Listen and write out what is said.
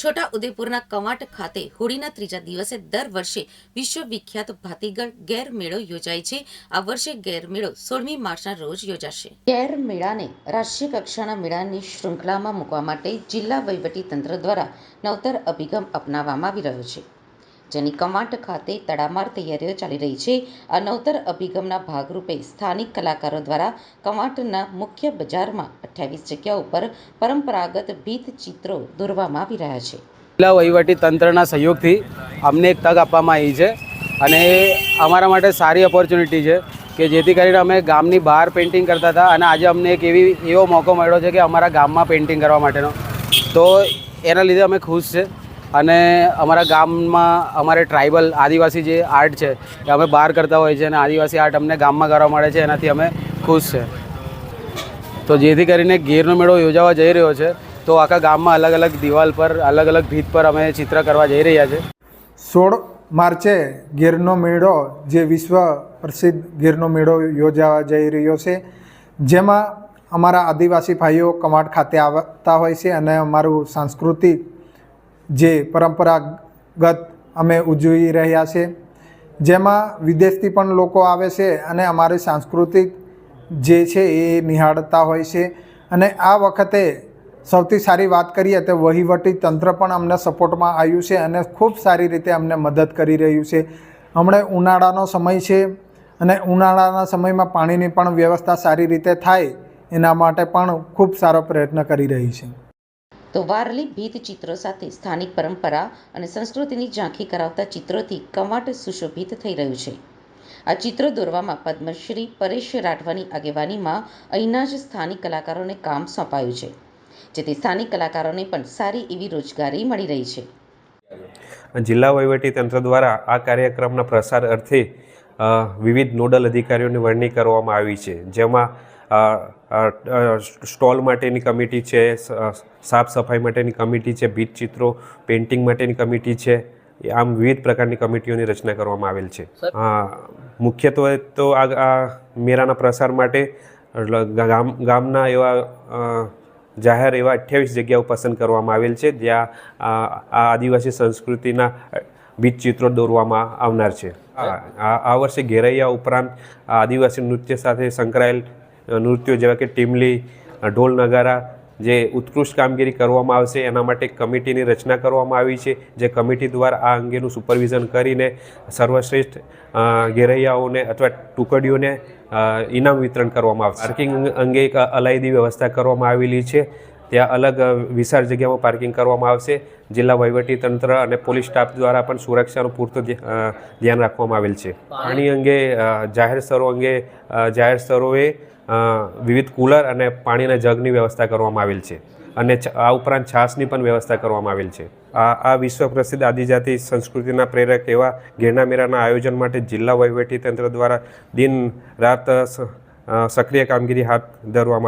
છોટા ઉદેપુરના કવાંટ ખાતે હોળીના ત્રીજા દિવસે દર વર્ષે વિશ્વવિખ્યાત ભાતીગળ ગેર મેળો યોજાય છે. આ વર્ષે ગેર મેળો સોળમી માર્ચના રોજ યોજાશે. ગેર મેળાને રાષ્ટ્રીય કક્ષાના મેળાની શૃંખલામાં મૂકવા માટે જિલ્લા વહીવટી તંત્ર દ્વારા નવતર અભિગમ અપનાવવામાં આવી રહ્યો છે. જેની કમાટ ખાતે તડામાર તૈયારીઓ ચાલી રહી છે. આ નવતર અભિગમના ભાગરૂપે સ્થાનિક કલાકારો દ્વારા કમાટના મુખ્ય બજારમાં અઠ્યાવીસ જગ્યા ઉપર પરંપરાગત ભીત ચિત્રો દોરવામાં આવી રહ્યા છે. જિલ્લા વહીવટી તંત્રના સહયોગથી અમને એક તક આપવામાં આવી છે અને અમારા માટે સારી ઓપોર્ચ્યુનિટી છે કે જેથી કરીને અમે ગામની બહાર પેઇન્ટિંગ કરતા હતા અને આજે અમને એક એવી, એવો મોકો મળ્યો છે કે અમારા ગામમાં પેઇન્ટિંગ કરવા માટેનો. તો એના લીધે અમે ખુશ છે. અને અમારા ગામમાં અમારે ટ્રાઇબલ આદિવાસી જે આર્ટ છે, એ અમે બહાર કરતા હોઈએ છીએ અને આદિવાસી આર્ટ અમને ગામમાં કરવા મળે છે, એનાથી અમે ખુશ છે. તો જેથી કરીને ગીરનો મેળો યોજાવા જઈ રહ્યો છે, તો આખા ગામમાં અલગ અલગ દિવાલ પર, અલગ અલગ ભીત પર અમે ચિત્ર કરવા જઈ રહ્યા છે. સોળ માર્ચે ગીરનો મેળો, જે વિશ્વ પ્રસિદ્ધ ગીરનો મેળો યોજાવા જઈ રહ્યો છે, જેમાં અમારા આદિવાસી ભાઈઓ કમાટ ખાતે આવતા હોય છે અને અમારું સાંસ્કૃતિક જે પરંપરાગત અમે ઉજવી રહ્યા છે. જેમાં વિદેશથી પણ લોકો આવે છે અને અમારી સાંસ્કૃતિક જે છે એ નિહાળતા હોય છે. અને આ વખતે સૌથી સારી વાત કરીએ તો વહીવટી તંત્ર પણ અમને સપોર્ટમાં આવ્યું છે અને ખૂબ સારી રીતે અમને મદદ કરી રહ્યું છે. હમણાં ઉનાળાનો સમય છે અને ઉનાળાના સમયમાં પાણીની પણ વ્યવસ્થા સારી રીતે થાય એના માટે પણ ખૂબ સારો પ્રયત્ન કરી રહી છે. તો વારલી ભીત ચિત્રો સાથે સ્થાનિક પરંપરા અને સંસ્કૃતિની ઝાંખી કરાવતા ચિત્રોથી કવાંટ સુશોભિત થઈ રહ્યું છે. આ ચિત્રો દોરવામાં પદ્મશ્રી પરેશ રાઠવાની આગેવાનીમાં અહીંના જ સ્થાનિક કલાકારોને કામ સોંપાયું છે, જેથી સ્થાનિક કલાકારોને પણ સારી એવી રોજગારી મળી રહી છે. જિલ્લા તંત્ર દ્વારા આ કાર્યક્રમના પ્રસાર અર્થે વિવિધ નોડલ અધિકારીઓની વરણી કરવામાં આવી છે, જેમાં સ્ટોલ માટેની કમિટી છે સાફ સફાઈ માટેની કમિટી છે ભીત ચિત્રો પેઇન્ટિંગ માટેની કમિટી છે આમ વિવિધ પ્રકારની કમિટીઓની રચના કરવામાં આવેલ છે. મુખ્યત્વે તો આ મેળાના પ્રસાર માટે ગામ ગામના એવા જાહેર એવા અઠ્યાવીસ જગ્યાઓ પસંદ કરવામાં આવેલ છે જ્યાં આ આદિવાસી સંસ્કૃતિના બીજ ચિત્રો દોરવામાં આવનાર છે. આ આ- આ વર્ષે ઘેરૈયા ઉપરાંત આદિવાસી નૃત્ય સાથે સંકળાયેલ નૃત્યો જેવા કે ટીમલી ઢોલ નગારા જે ઉત્કૃષ્ટ કામગીરી કરવામાં આવશે, એના માટે કમિટીની રચના કરવામાં આવી છે, જે કમિટી દ્વારા આ અંગેનું સુપરવિઝન કરીને સર્વશ્રેષ્ઠ ઘેરૈયાઓને અથવા ટુકડીઓને ઇનામ વિતરણ કરવામાં આવશે. પાર્કિંગ અંગે એક અલાયદી વ્યવસ્થા કરવામાં આવેલી છે. ત્યાં અલગ વિશાળ જગ્યામાં પાર્કિંગ કરવામાં આવશે. જિલ્લા તંત્ર અને પોલીસ સ્ટાફ દ્વારા પણ સુરક્ષાનું પૂરતું ધ્યાન રાખવામાં આવેલ છે. પાણી અંગે જાહેર સ્થળો અંગે જાહેર સ્થળોએ વિવિધ કુલર અને પાણીના જગની વ્યવસ્થા કરવામાં આવેલ છે. અને આ ઉપરાંત છાશની પણ વ્યવસ્થા કરવામાં આવેલ છે. આ આ વિશ્વ પ્રસિદ્ધ આદિજાતિ સંસ્કૃતિના પ્રેરક એવા ઘેરણા મેળાના આયોજન માટે જિલ્લા વહીવટી તંત્ર દ્વારા દિન રાત સક્રિય કામગીરી હાથ ધરવામાં આવી